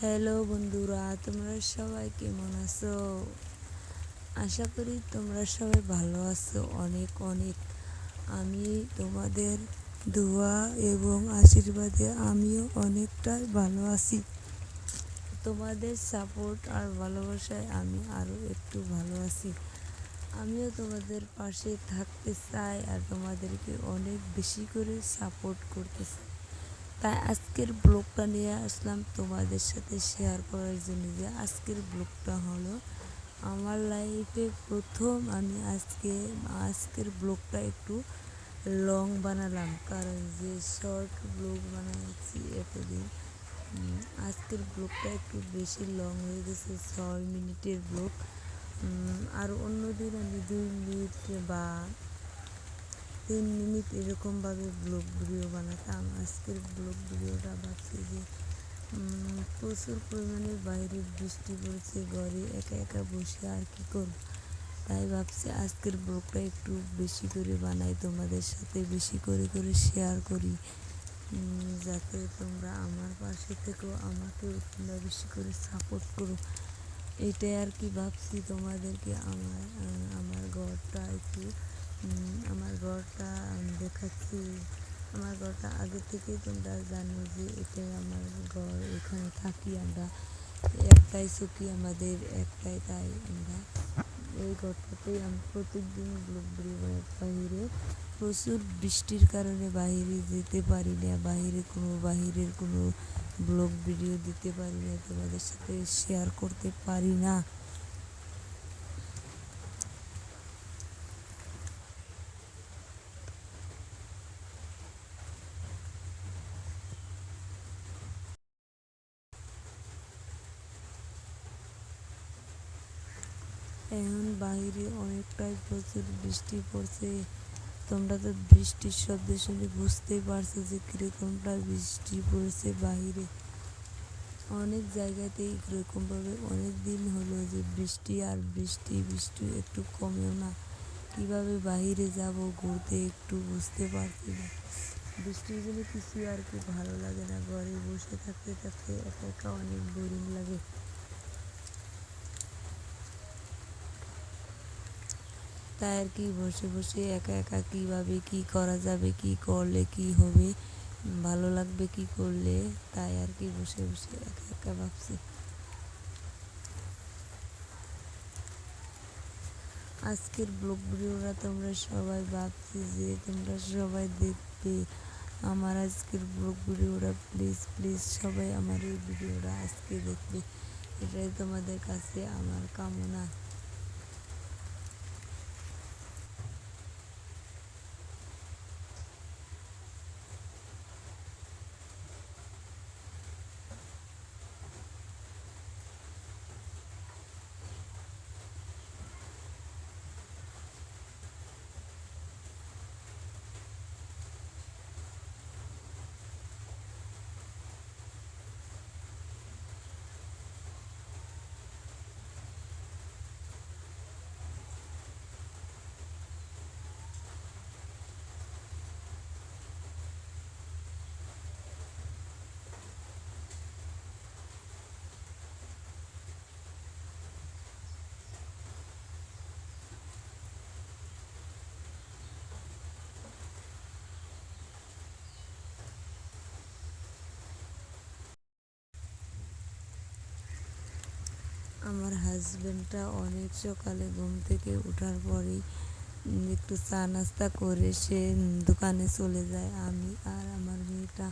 Hello বন্ধুরা, তোমরা সবাই কেমন আছো? আশা করি তোমরা সবাই ভালো আছো। অনেক অনেক। আমি তোমাদের দোয়া এবং আশীর্বাদে আমিও অনেকটাই ভালো আছি। তোমাদের সাপোর্ট আর ভালোবাসায় আমি আরও একটু ভালো আছি। আমিও তোমাদের পাশে থাকতে চাই আর তোমাদেরকে অনেক বেশি করে সাপোর্ট করতে চাই। তাই আজকের ব্লগটা নিয়ে আসলাম তোমাদের সাথে শেয়ার করার জন্য যে আজকের ব্লগটা হলো আমার লাইফে প্রথম আমি আজকে, আজকের ব্লগটা একটু লং বানালাম। কারণ যে শর্ট ব্লগ বানাচ্ছি এতদিন আজকের ব্লগটা একটু বেশি লং হয়ে গেছে, ছয় মিনিটের ব্লগ আর অন্য দিন আমি দুই মিনিট বা তিন মিনিট এরকমভাবে ব্লগ ভিডিও বানাতাম। আজকের ব্লগ ভিডিওটা ভাবছি যে প্রচুর পরিমাণে বাইরে বৃষ্টি পড়ছে, ঘরে একা একা বসে আর কি করব? তাই ভাবছি আজকের ব্লগটা একটু বেশি করে বানাই, তোমাদের সাথে বেশি করে করে শেয়ার করি। যাতে তোমরা আমার পাশে থেকেও আমাকেও তোমরা বেশি করে সাপোর্ট করো। এটাই আর কি ভাবছি তোমাদেরকে, আমার আমার ঘরটা একটু আমার ঘরটা দেখাচ্ছি। আমার ঘরটা আগে থেকেই তোমরা জানো যে এটাই আমার ঘর, এখানে থাকি আমরা। একটাই চকি আমাদের, একটাই তাই আমরা। এই ঘরটাতেই আমি প্রত্যেকদিন ব্লগ বাহিরে, প্রচুর বৃষ্টির কারণে বাহিরে যেতে পারি না, বাহিরে কোনো, বাহিরের কোনো ব্লগ ভিডিও দিতে পারি না, তোমাদের সাথে শেয়ার করতে পারি না। এখন বাইরে অনেকটাই প্রচুর বৃষ্টি পড়ছে। তোমরা তো বৃষ্টির শব্দ শুনে বুঝতেই পারছ যে কীরকমটা বৃষ্টি পড়ছে বাইরে। অনেক জায়গাতেই কীরকমভাবে অনেক দিন হলো যে বৃষ্টি আর বৃষ্টি বৃষ্টি একটু কমেও না। কীভাবে বাইরে যাব ঘুরতে একটু বুঝতে পারছি না। বৃষ্টির জন্য কিছু আর কি ভালো লাগে না। ঘরে বসে থাকতে থাকতে একা একা অনেক বোরিং লাগে। তাই আর কি বসে বসে একা একা কীভাবে কী করা যাবে, কী করলে কী হবে, ভালো লাগবে কি করলে, তাই আর কি বসে বসে একা একা ভাবছি। আজকের ব্লগ ভিডিওটা তোমরা সবাই ভাবছি যে তোমরা সবাই দেখবে। আমার আজকের ব্লগ ভিডিওটা প্লিজ প্লিজ সবাই আমার এই ভিডিওটা আজকে দেখবে। এটাই তোমাদের কাছে আমার কামনা। হাজব্যান্ডটা অনেক সকালে ঘুম থেকে ওঠার পরেই একটু চা নাস্তা করে সে দোকানে চলে যায় আমি আর আমার মেয়েটা।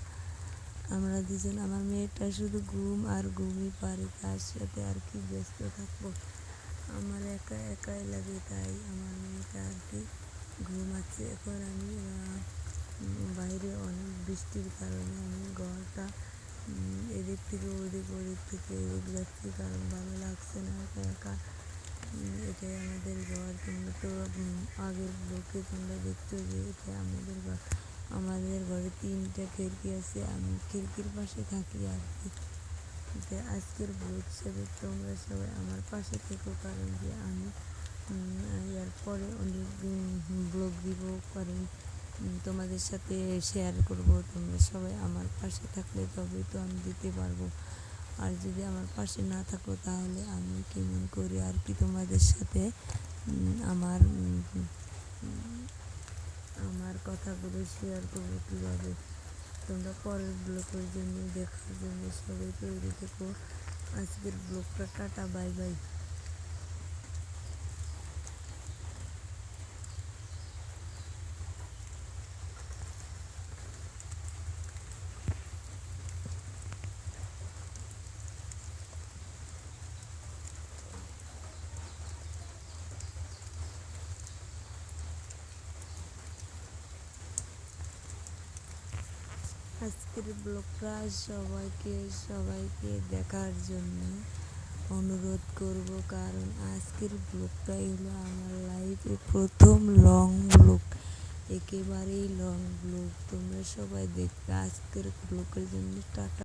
আমরা দুজন, আমার মেয়েটা শুধু ঘুম আর ঘুমই পারে, তার সাথে আর কি ব্যস্ত থাকব। আমার একা একাই লাগে, তাই আমার মেয়েটা আর কি ঘুমাচ্ছে। এখন আমি বাইরে অনেক বৃষ্টির কারণে আমি ঘরটা এদিক থেকে ওদিক ওদিক থেকে এদিক যাচ্ছি, কারণ ভালো লাগছে না একা একা। এটাই আমাদের ঘর। তোমরা তো আগের ব্লকে তোমরা দেখছ যে এটা আমাদের ঘর। আমাদের ঘরে তিনটা খিড়কি আছে, আমি খিড়কির পাশে থাকি আর কি। আজকের ব্লগ হিসেবে তোমরা সবাই আমার পাশে থেকো, কারণ যে আমি এর পরে অনেক ব্লগ দিব, কারণ তোমাদের সাথে শেয়ার করব। তোমরা সবাই আমার পাশে থাকলে তবেই তো আমি দিতে পারব। আর যদি আমার পাশে না থাকো তাহলে আমি কেমন করে? আর কি তোমাদের সাথে আমার আমার কথাগুলো শেয়ার করব কীভাবে? তোমরা পরের ব্লগের জন্য দেখার জন্য সবাই তৈরি থেকো। আজকের ব্লগটা টাটা বাই বাই আজকের ব্লগটা সবাইকে সবাইকে দেখার জন্য অনুরোধ করব। কারণ আজকের ব্লগটাই হলো আমার লাইফে প্রথম লং ব্লগ একেবারেই লং ব্লগ তোমরা সবাই দেখবে আজকের ব্লগের জন্য টাটা।